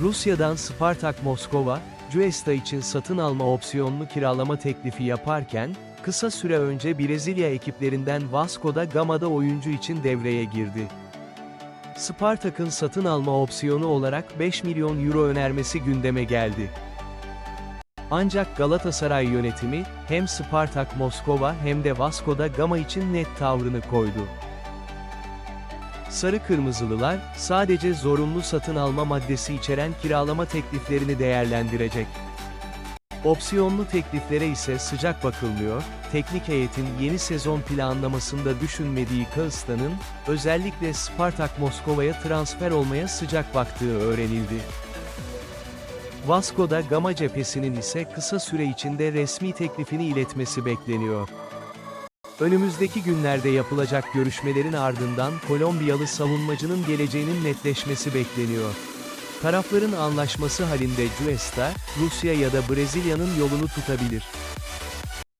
Rusya'dan Spartak Moskova, Cuesta için satın alma opsiyonlu kiralama teklifi yaparken, kısa süre önce Brezilya ekiplerinden Vasco da Gama'da oyuncu için devreye girdi. Spartak'ın satın alma opsiyonu olarak 5 milyon euro önermesi gündeme geldi. Ancak Galatasaray yönetimi, hem Spartak Moskova hem de Vasco da Gama için net tavrını koydu. Sarı Kırmızılılar, sadece zorunlu satın alma maddesi içeren kiralama tekliflerini değerlendirecek. Opsiyonlu tekliflere ise sıcak bakılmıyor, teknik heyetin yeni sezon planlamasında düşünmediği Kağıstan'ın, özellikle Spartak Moskova'ya transfer olmaya sıcak baktığı öğrenildi. Vasco da Gama cephesinin ise kısa süre içinde resmi teklifini iletmesi bekleniyor. Önümüzdeki günlerde yapılacak görüşmelerin ardından Kolombiyalı savunmacının geleceğinin netleşmesi bekleniyor. Tarafların anlaşması halinde Cuesta, Rusya ya da Brezilya'nın yolunu tutabilir.